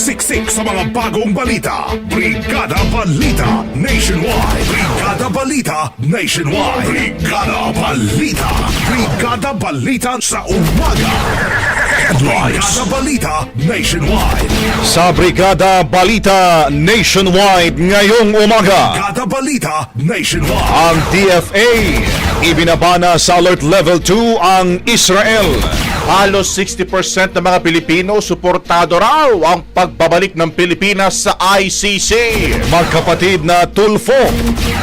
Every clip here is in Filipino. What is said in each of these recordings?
Siksik sa mga bagong balita. Brigada Balita Nationwide. Brigada Balita Nationwide. Brigada Balita. Brigada Balita sa umaga. Headlines. Brigada Balita Nationwide. Sa Brigada Balita Nationwide ngayong umaga, Brigada Balita Nationwide. ang DFA ibinabana sa Alert Level 2 ang Israel. Halos 60% ng mga Pilipino suportado raw ang pagbabalik ng Pilipinas sa ICC. Magkapatid na Tulfo,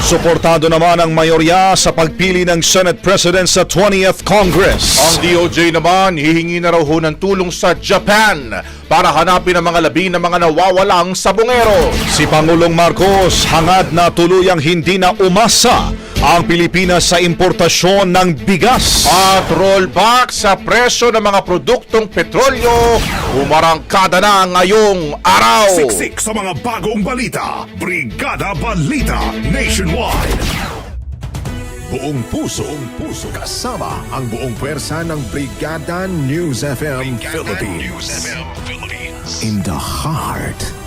suportado naman ang mayorya sa pagpili ng Senate President sa 20th Congress. Ang DOJ naman hihingi na raw ho ng tulong sa Japan para hanapin ang mga labi ng mga nawawalang sabongero. Si Pangulong Marcos hangad na tuluyang hindi na umasa ang Pilipinas sa importasyon ng bigas. At rollback sa presyo ng mga produktong petrolyo, umarangkada na ngayong araw. Siksik sa mga bagong balita. Brigada Balita Nationwide. Buong puso, buong puso kasama ang buong pwersa ng Brigada News FM Philippines. In the heart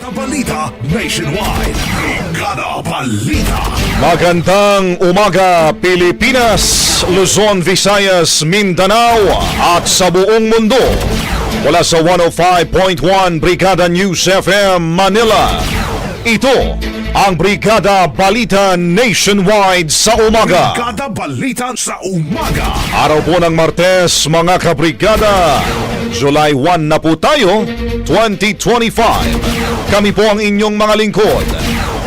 Brigada Balita Nationwide. Brigada Balita. Magandang umaga Pilipinas, Luzon, Visayas, Mindanao at sa buong mundo. Wala sa 105.1 Brigada News FM Manila. Ito ang Brigada Balita Nationwide sa umaga. Brigada Balita sa umaga. Araw po ng Martes, mga kabrigada. July 1 na po tayo, 2025. Kami po ang inyong mga lingkod.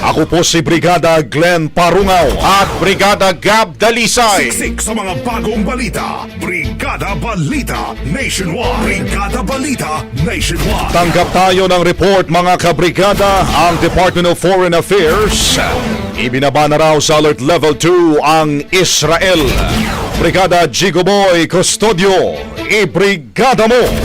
Ako po si Brigada Glenn Parungaw at Brigada Gab Dalisay. Siksik sa mga bagong balita. Brigada Balita Nationwide. Brigada Balita Nationwide. Tanggap tayo ng report mga kabrigada ang Department of Foreign Affairs. Ibinaba na raw sa Alert Level 2 ang Israel. Brigada Jigoboy Custodio, ibrigada mo!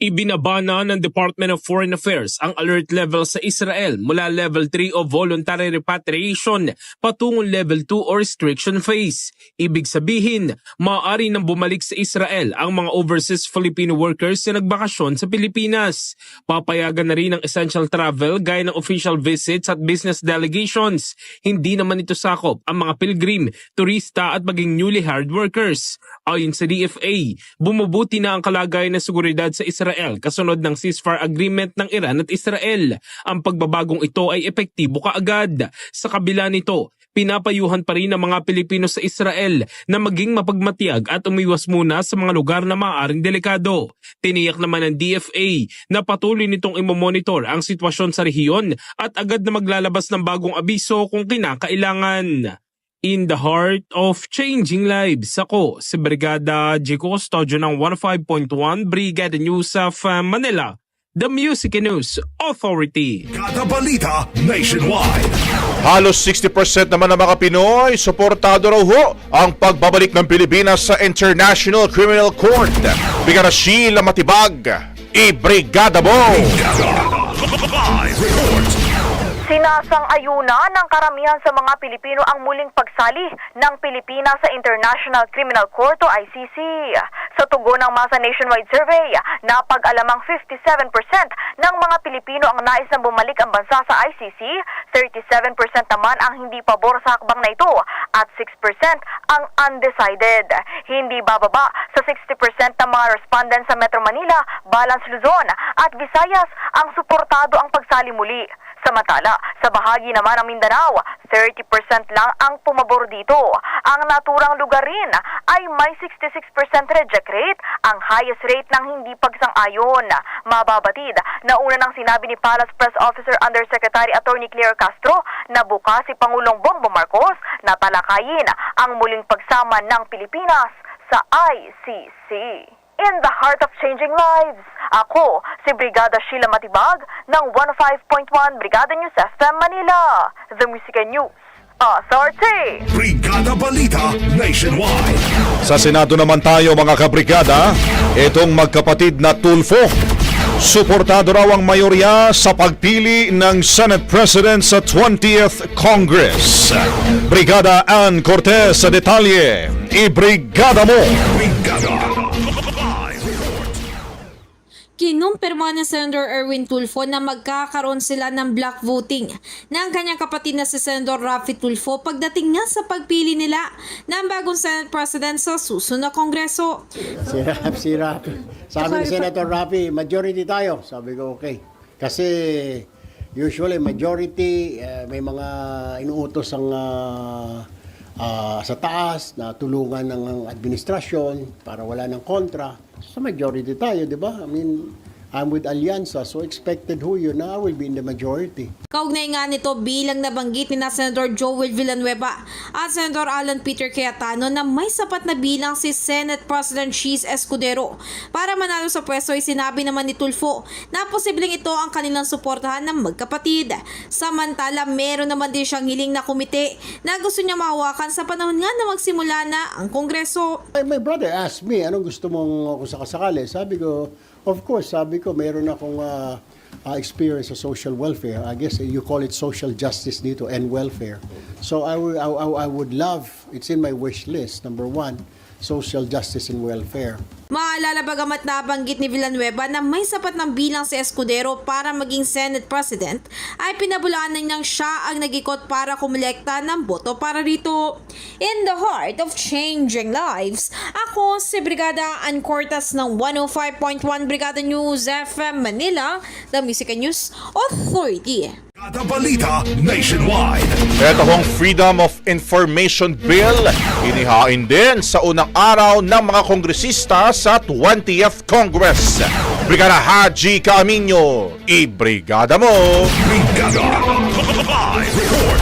Ibinabana ng Department of Foreign Affairs ang alert level sa Israel mula level 3 o voluntary repatriation patungong level 2 o restriction phase. Ibig sabihin, maaari nang bumalik sa Israel ang mga overseas Filipino workers na nagbakasyon sa Pilipinas. Papayagan na rin ang essential travel gaya ng official visits at business delegations. Hindi naman ito sakop ang mga pilgrim, turista at maging newly hired workers. Ayon sa DFA, bumubuti na ang kalagayan ng seguridad sa Israel kasunod ng ceasefire agreement ng Iran at Israel. Ang pagbabagong ito ay epektibo kaagad. Sa kabila nito, pinapayuhan pa rin ng mga Pilipino sa Israel na maging mapagmatiyag at umiwas muna sa mga lugar na maaaring delikado. Tiniyak naman ng DFA na patuloy nitong imomonitor ang sitwasyon sa rehiyon at agad na maglalabas ng bagong abiso kung kinakailangan. In the heart of changing lives, ako si Brigada Jico Custodio ng 105.1 Brigada News of uh, Manila, the Music News Authority. Kada balita nationwide. Halos 60% naman ng mga Pinoy, suportado raw ho ang pagbabalik ng Pilipinas sa International Criminal Court. Bigara Sheila Matibag, i-brigada mo! Live report. Sinasang-ayuna ng karamihan sa mga Pilipino ang muling pagsali ng Pilipinas sa International Criminal Court o ICC. Sa tugon ng masa nationwide survey, napag-alamang 57% ng mga Pilipino ang nais na bumalik ang bansa sa ICC, 37% naman ang hindi pabor sa hakbang na ito at 6% ang undecided. Hindi bababa sa 60% ng mga respondents sa Metro Manila, Balance Luzon at Visayas ang suportado ang pagsali muli. Samantala, sa bahagi naman ng Mindanao, 30% lang ang pumabor dito. Ang naturang lugar rin ay may 66% reject rate, ang highest rate ng hindi pagsang-ayon. Mababatid na una nang sinabi ni Palace Press Officer Undersecretary Attorney Claire Castro na bukas si Pangulong Bongbong Marcos na talakayin ang muling pagsama ng Pilipinas sa ICC. In the heart of changing lives, ako si Brigada Sheila Matibag ng 105.1 Brigada News FM Manila, The Music and News Authority. Brigada balita nationwide. Sa Senado naman tayo mga kabrigada, itong magkapatid na Tulfo. Suportado raw ang mayorya sa pagpili ng Senate President sa 20th Congress. Brigada Ann Cortez sa detalye. I-brigada mo! Brigada. Kinumpirma ni Senator Erwin Tulfo na magkakaroon sila ng block voting ng kanyang kapatid na si Senator Rafi Tulfo pagdating nga sa pagpili nila ng bagong Senate President sa susunod na Kongreso. Si Rap, si Rap. Sabi ni Senator Rafi, majority tayo. Sabi ko, okay. Kasi usually majority, eh, may mga inuutos ang ah, ah, sa taas na tulungan ng administrasyon para wala ng kontra. Sa majority tayo, di ba? I mean, I'm with Alianza, so expected ho yun na I will be in the majority. Kaugnay nga nito bilang nabanggit ni na Senator Joel Villanueva at Senator Alan Peter Cayetano na may sapat na bilang si Senate President Cheese Escudero. Para manalo sa pwesto ay sinabi naman ni Tulfo na posibleng ito ang kanilang suportahan ng magkapatid. Samantala meron naman din siyang hiling na komite na gusto niya mahawakan sa panahon nga na magsimula na ang Kongreso. My, my brother asked me, anong gusto mong kung sakasakali? Sabi ko, of course, sabi ko, mayroon akong ah, ah, experience sa social welfare. I guess you call it social justice dito and welfare. So I, I- I would love, it's in my wish list, number one, social justice and welfare. Maalala bagamat nabanggit ni Villanueva na may sapat ng bilang si Escudero para maging Senate President, ay pinabulaan niyang siya ang nagikot para kumulekta ng boto para rito. In the heart of changing lives, ako si Brigada Ann Cortas ng 105.1 Brigada News FM Manila, the Music and News Authority. Kada balita nationwide. Ito hong Freedom of Information Bill, inihain din sa unang araw ng mga kongresista sa 20th Congress. Brigada Haji Camino, i-brigada mo! Brigada. Live report.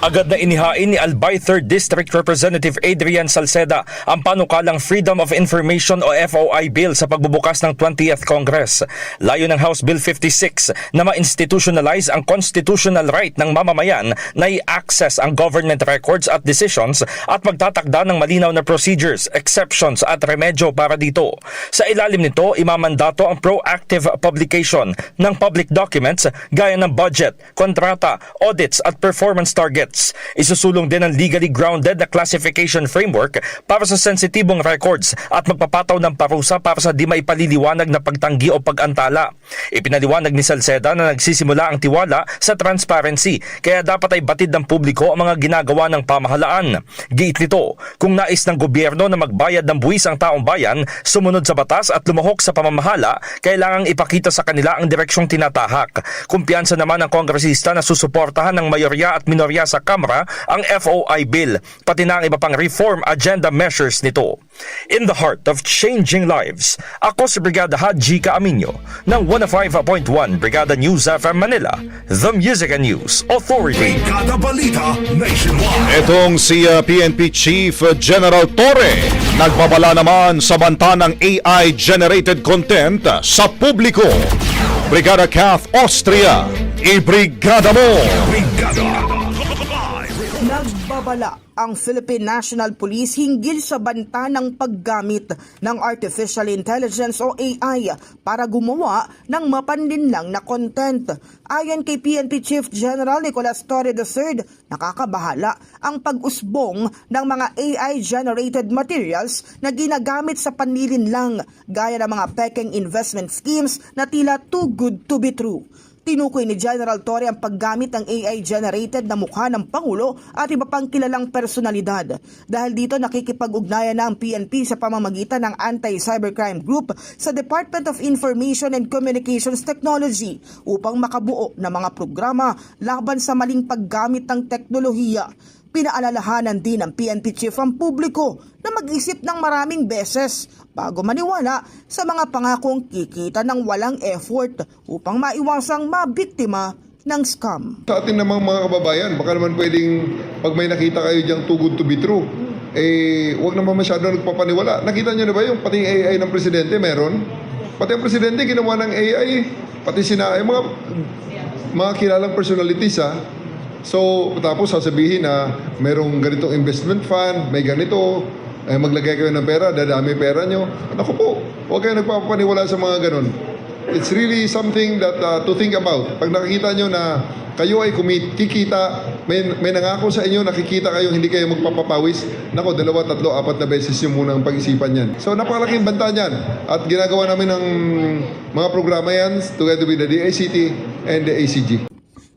Agad na inihain ni Albay 3rd District Representative Adrian Salceda ang panukalang Freedom of Information o FOI Bill sa pagbubukas ng 20th Congress. Layo ng House Bill 56 na ma-institutionalize ang constitutional right ng mamamayan na i-access ang government records at decisions at magtatakda ng malinaw na procedures, exceptions at remedyo para dito. Sa ilalim nito, imamandato ang proactive publication ng public documents gaya ng budget, kontrata, audits at performance targets. Isusulong din ang legally grounded na classification framework para sa sensitibong records at magpapataw ng parusa para sa di maipaliliwanag na pagtanggi o pag-antala. Ipinaliwanag ni Salceda na nagsisimula ang tiwala sa transparency kaya dapat ay batid ng publiko ang mga ginagawa ng pamahalaan. Giit nito, kung nais ng gobyerno na magbayad ng buwis ang taong bayan, sumunod sa batas at lumahok sa pamamahala, kailangang ipakita sa kanila ang direksyong tinatahak. Kumpiyansa naman ng kongresista na susuportahan ng mayorya at minorya sa Kamara ang FOI bill, pati na ang iba pang reform agenda measures nito. In the heart of changing lives, ako si Brigada Haji Kaaminyo ng 105.1 Brigada News FM Manila, the Music and News Authority. Brigada Balita Nationwide. Itong si uh, PNP Chief General Torre nagbabala naman sa banta ng AI-generated content sa publiko. Brigada Kath Austria, ibrigada mo! Nagbabala ang Philippine National Police hinggil sa banta ng paggamit ng Artificial Intelligence o AI para gumawa ng mapanlinlang na content. Ayon kay PNP Chief General Nicolas Torre III, nakakabahala ang pag-usbong ng mga AI-generated materials na ginagamit sa panlilinlang gaya ng mga peking investment schemes na tila too good to be true. Tinukoy ni General Torre ang paggamit ng AI-generated na mukha ng Pangulo at iba pang kilalang personalidad. Dahil dito nakikipag-ugnayan na ang PNP sa pamamagitan ng Anti-Cybercrime Group sa Department of Information and Communications Technology upang makabuo ng mga programa laban sa maling paggamit ng teknolohiya. Pinaalalahanan din ng PNP chief ang publiko na mag-isip ng maraming beses bago maniwala sa mga pangakong kikita ng walang effort upang maiwasang mabiktima ng scam. Sa atin namang mga kababayan, baka naman pwedeng pag may nakita kayo diyang too good to be true, eh, wag naman masyado nagpapaniwala. Nakita niyo na ba yung pati AI ng presidente meron? Pati ang presidente ginawa ng AI, pati sina, yung mga, mga kilalang personalities ha. So, tapos sasabihin na merong ganitong investment fund, may ganito, eh, maglagay kayo ng pera, dadami pera nyo. Ako po, huwag kayo nagpapaniwala sa mga ganon. It's really something that uh, to think about. Pag nakikita nyo na kayo ay kumit, kikita, may, may nangako sa inyo, nakikita kayo, hindi kayo magpapapawis, nako, dalawa, tatlo, apat na beses yung munang pag-isipan yan. So, napakalaking banta niyan. At ginagawa namin ng mga programa yan together with the DICT and the ACG.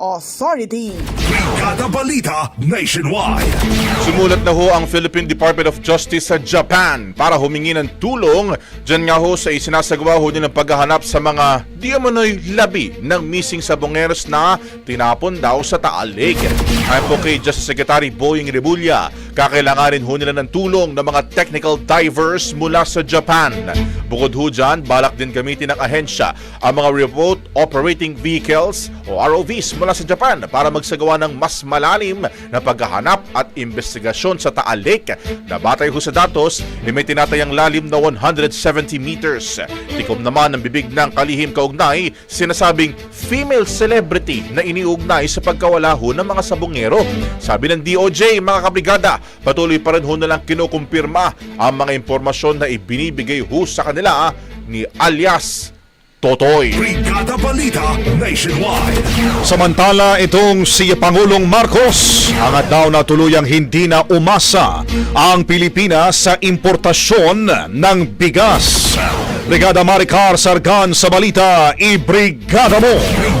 Authority. Brigada Balita Nationwide. Sumulat na ho ang Philippine Department of Justice sa Japan para humingi ng tulong dyan nga ho sa isinasagawa ho din ng paghahanap sa mga di umano'y labi ng missing sabongeros na tinapon daw sa Taal Lake. Ayon po kay Justice Secretary Boying Rebulla, kakailanganin ho nila ng tulong ng mga technical divers mula sa Japan. Bukod ho dyan, balak din gamitin ng ahensya ang mga remote operating vehicles o ROVs mula sa Japan para magsagawa ng mas malalim na paghahanap at investigasyon sa Taal Lake na batay ho sa datos ay may tinatayang lalim na 170 meters. Tikom naman ang bibig ng kalihim kaugnay sinasabing female celebrity na iniugnay sa pagkawala ho ng mga sabongero. Sabi ng DOJ, mga kabrigada, patuloy pa rin ho nalang kinukumpirma ang mga impormasyon na ibinibigay ho sa kanila ni alias Totoy. Brigada Balita Nationwide. Samantala, itong si Pangulong Marcos, angat daw na tuluyang hindi na umasa ang Pilipinas sa importasyon ng bigas. Brigada Maricar Sargan sa balita, ibrigada mo!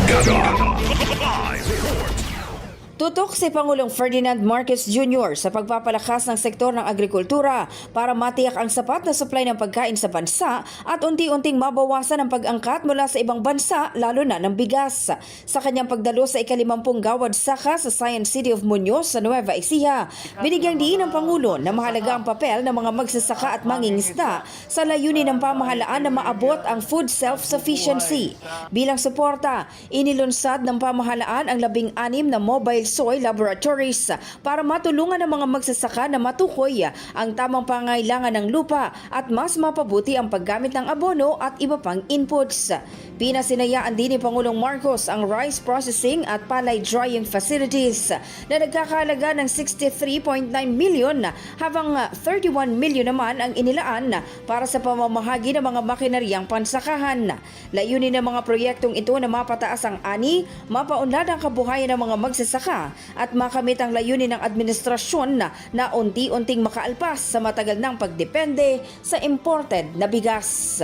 Tutok si Pangulong Ferdinand Marcos Jr. sa pagpapalakas ng sektor ng agrikultura para matiyak ang sapat na supply ng pagkain sa bansa at unti-unting mabawasan ang pag-angkat mula sa ibang bansa lalo na ng bigas. Sa kanyang pagdalo sa ikalimampung gawad saka sa Science City of Muñoz sa Nueva Ecija, binigyang diin ng Pangulo na mahalaga ang papel ng mga magsasaka at mangingisda sa layunin ng pamahalaan na maabot ang food self-sufficiency. Bilang suporta, inilunsad ng pamahalaan ang labing-anim na mobile soy laboratories para matulungan ang mga magsasaka na matukoy ang tamang pangailangan ng lupa at mas mapabuti ang paggamit ng abono at iba pang inputs. Pinasinayaan din ni Pangulong Marcos ang rice processing at palay drying facilities na nagkakalaga ng 63.9 milyon habang 31 milyon naman ang inilaan para sa pamamahagi ng mga makineryang pansakahan. Layunin ng mga proyektong ito na mapataas ang ani, mapaunlad ang kabuhayan ng mga magsasaka at makamit ang layunin ng administrasyon na, na unti-unting makaalpas sa matagal ng pagdepende sa imported na bigas.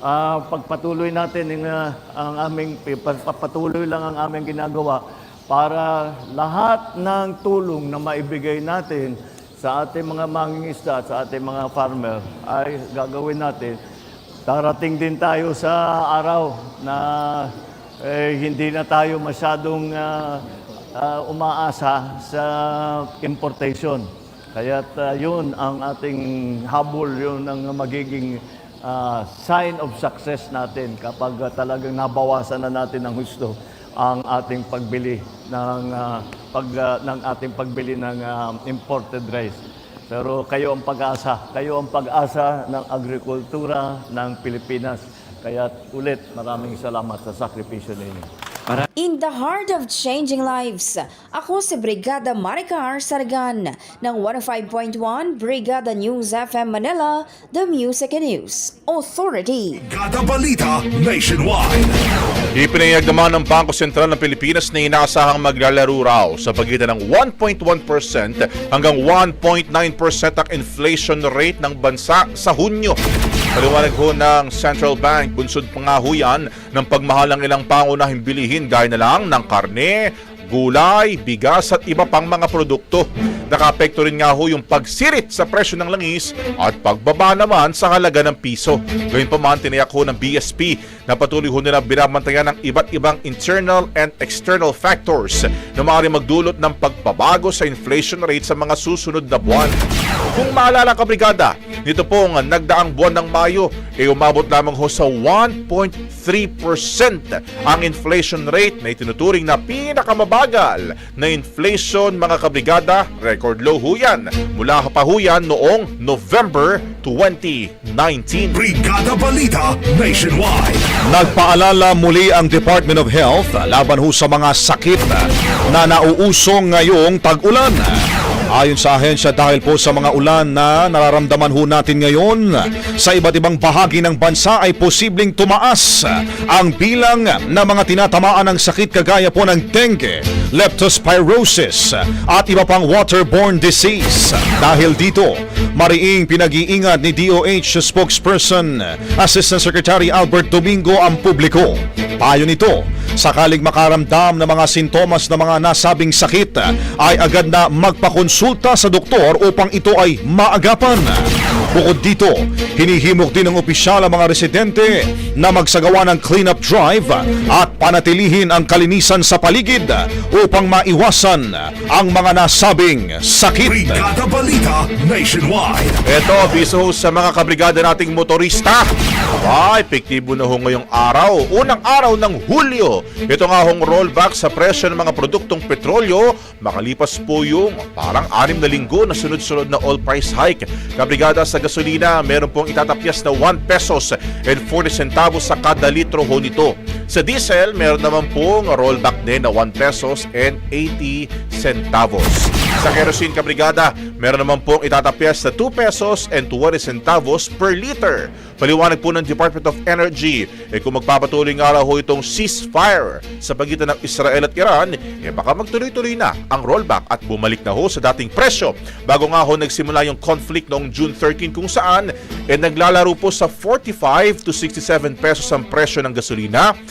Ah, pagpatuloy natin yung, ah, ang aming pagpatuloy lang ang aming ginagawa para lahat ng tulong na maibigay natin sa ating mga mangingisda sa ating mga farmer ay gagawin natin. Darating din tayo sa araw na eh, hindi na tayo masyadong ah, ah, umaasa sa importation. Kaya't ah, yun ang ating habol, yun ang magiging ah, sign of success natin kapag ah, talagang nabawasan na natin ng gusto ang ating pagbili ng ah, pag ah, ng ating pagbili ng ah, imported rice. Pero kayo ang pag-asa, kayo ang pag-asa ng agrikultura ng Pilipinas. Kaya ulit maraming salamat sa sakripisyo ninyo. In the heart of changing lives, ako si Brigada Maricar Sargan ng 105.1 Brigada News FM Manila, The Music and News Authority. Gada Balita Nationwide. Ipinayag naman ng Bangko Sentral ng Pilipinas na inaasahang maglalaro raw sa pagitan ng 1.1% hanggang 1.9% ang inflation rate ng bansa sa Hunyo. Paliwanag ho ng Central Bank, bunsod pa nga ho yan ng pagmahal ng ilang pangunahing bilihin gaya na lang ng karne, gulay, bigas at iba pang mga produkto. Nakaapekto rin nga ho yung pagsirit sa presyo ng langis at pagbaba naman sa halaga ng piso. Gayun pa man, tiniyak ho ng BSP na patuloy ho nila binabantayan ng iba't ibang internal and external factors na maaari magdulot ng pagbabago sa inflation rate sa mga susunod na buwan. Kung maalala ka, Brigada, nito pong nagdaang buwan ng Mayo, ay umabot lamang ho sa 1.3% ang inflation rate na itinuturing na pinakamabagal na inflation mga kabrigada, record low ho yan. Mula pa ho yan noong November 2019. Brigada Balita Nationwide. Nagpaalala muli ang Department of Health laban ho sa mga sakit na nauusong ngayong tag-ulan. Ayon sa ahensya dahil po sa mga ulan na nararamdaman ho natin ngayon sa iba't ibang bahagi ng bansa ay posibleng tumaas ang bilang ng mga tinatamaan ng sakit kagaya po ng dengue, leptospirosis at iba pang waterborne disease. Dahil dito, mariing pinag-iingat ni DOH spokesperson Assistant Secretary Albert Domingo ang publiko. Payo nito, sakaling makaramdam ng mga sintomas ng mga nasabing sakit ay agad na magpakonsulta sa doktor upang ito ay maagapan. Bukod dito, hinihimok din ng opisyal ang mga residente na magsagawa ng cleanup drive at panatilihin ang kalinisan sa paligid upang maiwasan ang mga nasabing sakit. Brigada Balita Nationwide. Ito, biso ho sa mga kabrigada nating motorista. Aba, epektibo na ho ngayong araw. Unang araw ng Hulyo. Ito nga hong rollback sa presyo ng mga produktong petrolyo. Makalipas po yung parang anim na linggo na sunod-sunod na all price hike. Kabrigada sa gasolina, meron pong itatapyas na 1 pesos and 40 centavos sa kada litro ho nito. Sa diesel, meron naman pong rollback din na 1 pesos and 80 centavos. Sa kerosene kabrigada, meron naman pong itatapyas na 2 pesos and 20 centavos per liter. Paliwanag po ng Department of Energy, eh kung magpapatuloy nga raw itong ceasefire sa pagitan ng Israel at Iran, eh baka magtuloy-tuloy na ang rollback at bumalik na ho sa dating presyo. Bago nga ho nagsimula yung conflict noong June 13 kung saan, eh naglalaro po sa 45 to 67 pesos ang presyo ng gasolina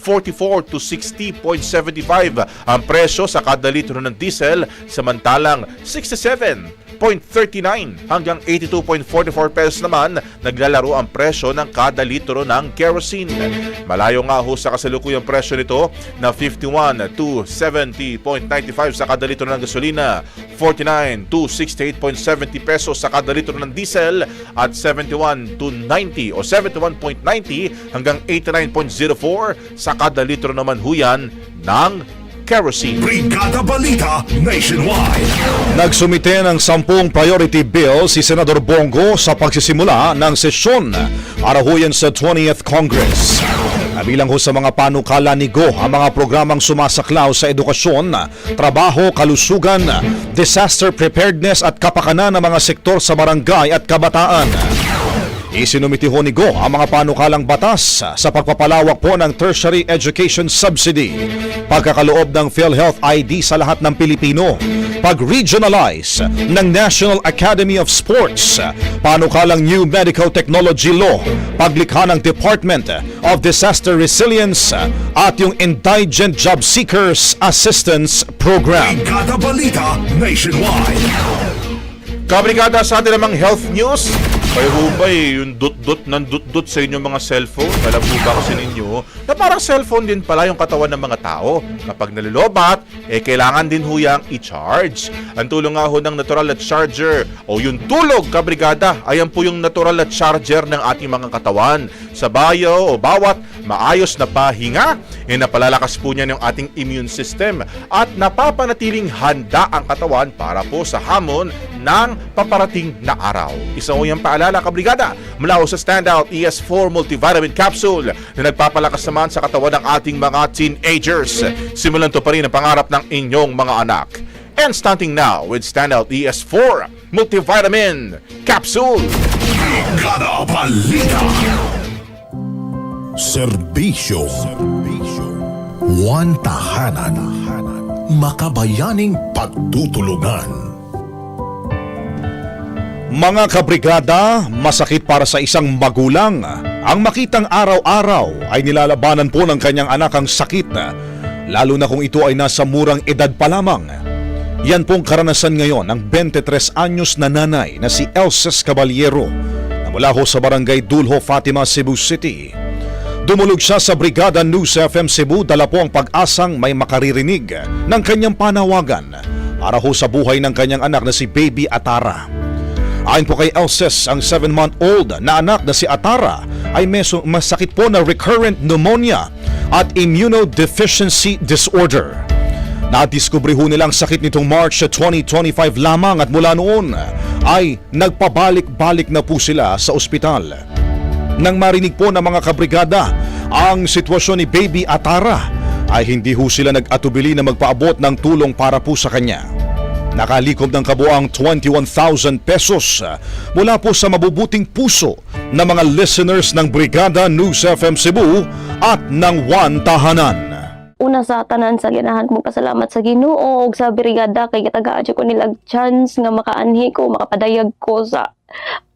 44 to 60.75 ang presyo sa kada litro ng diesel, samantalang 67.39 hanggang 82.44 pesos naman naglalaro ang presyo ng kada litro ng kerosene. Malayo nga ho sa kasalukuyang presyo nito na 51 to 70.95 sa kada litro ng gasolina, 49 to 68.70 pesos sa kada litro ng diesel at 71 to 90 o 71.90 hanggang 89.04 sa kada litro naman huyan ng kerosene. Brigada Balita Nationwide. Nagsumite ng sampung priority bill si Senador Bongo sa pagsisimula ng sesyon para ho yan sa 20th Congress. Kabilang ho sa mga panukala ni Go ang mga programang sumasaklaw sa edukasyon, trabaho, kalusugan, disaster preparedness at kapakanan ng mga sektor sa barangay at kabataan. Isinumiti ho ni Go ang mga panukalang batas sa pagpapalawak po ng tertiary education subsidy, pagkakaloob ng PhilHealth ID sa lahat ng Pilipino, pag-regionalize ng National Academy of Sports, panukalang New Medical Technology Law, paglikha ng Department of Disaster Resilience at yung Indigent Job Seekers Assistance Program. Brigada Balita Nationwide. Kabrigada sa atin namang health news. Kayo ho ba eh, yung dot-dot ng dot-dot sa inyong mga cellphone? Alam mo ba kasi ninyo na parang cellphone din pala yung katawan ng mga tao. Kapag nalilobat, eh kailangan din ho yang i-charge. Ang tulong nga ho ng natural at charger o yung tulog, kabrigada, ayan po yung natural at charger ng ating mga katawan. Sa bayo o bawat maayos na pahinga, eh napalalakas po niya yung ating immune system at napapanatiling handa ang katawan para po sa hamon ng paparating na araw. Isa ho yung paalala, kabrigada, mula sa Standout ES4 Multivitamin Capsule na nagpapalakas naman sa katawan ng ating mga teenagers. Simulan to pa rin ang pangarap ng inyong mga anak. And starting now with Standout ES4 Multivitamin Capsule. Brigada Balita. Serbisyo. One tahanan. Makabayaning pagtutulungan. Mga kabrigada, masakit para sa isang magulang ang makitang araw-araw ay nilalabanan po ng kanyang anak ang sakit, lalo na kung ito ay nasa murang edad pa lamang. Yan pong karanasan ngayon ng 23 anyos na nanay na si Elses Caballero na mula ho sa barangay Dulho, Fatima, Cebu City. Dumulog siya sa Brigada News FM Cebu dala po ang pag-asang may makaririnig ng kanyang panawagan para ho sa buhay ng kanyang anak na si Baby Atara. Ayon po kay Elses, ang 7-month-old na anak na si Atara ay meso, masakit po na recurrent pneumonia at immunodeficiency disorder. Nadiskubre ho nilang sakit nitong March 2025 lamang at mula noon ay nagpabalik-balik na po sila sa ospital. Nang marinig po ng mga kabrigada ang sitwasyon ni Baby Atara ay hindi ho sila nag-atubili na magpaabot ng tulong para po sa kanya. Nakalikom ng kabuang 21,000 pesos uh, mula po sa mabubuting puso ng mga listeners ng Brigada News FM Cebu at ng One Tahanan. Una sa tanan sa ganahan ko pasalamat sa Ginoo ug sa brigada kay gitagaan ko nilag chance nga makaanhi ko makapadayag ko sa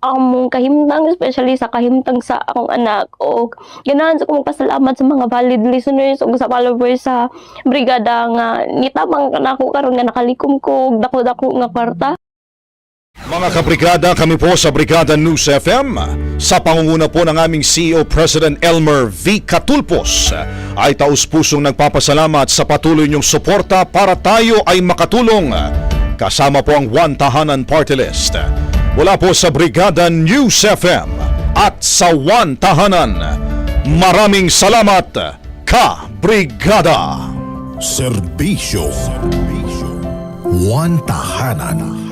among kahimtang especially sa kahimtang sa akong anak. O ganahan sa kong pasalamat sa mga valid listeners ug sa followers sa brigada nga nitabang kanako karon nga nakalikom ko dako-dako nga kwarta Mga kabrigada, kami po sa Brigada News FM sa pangunguna po ng aming CEO President Elmer V. Catulpos ay taus-pusong nagpapasalamat sa patuloy niyong suporta para tayo ay makatulong. Kasama po ang One Tahanan Party List. Mula po sa Brigada News FM at sa One Tahanan. Maraming salamat, ka Brigada. Serbisyo. One tahanan.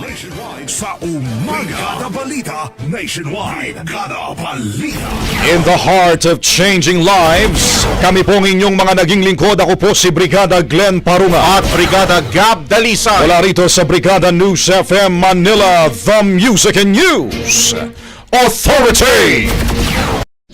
Nationwide sa umaga. Brigada Balita Nationwide. Brigada Balita. In the heart of changing lives, kami pong inyong mga naging lingkod. Ako po si Brigada Glenn Parunga at Brigada Gab Dalisay. Wala rito sa Brigada News FM Manila, the Music and News Authority.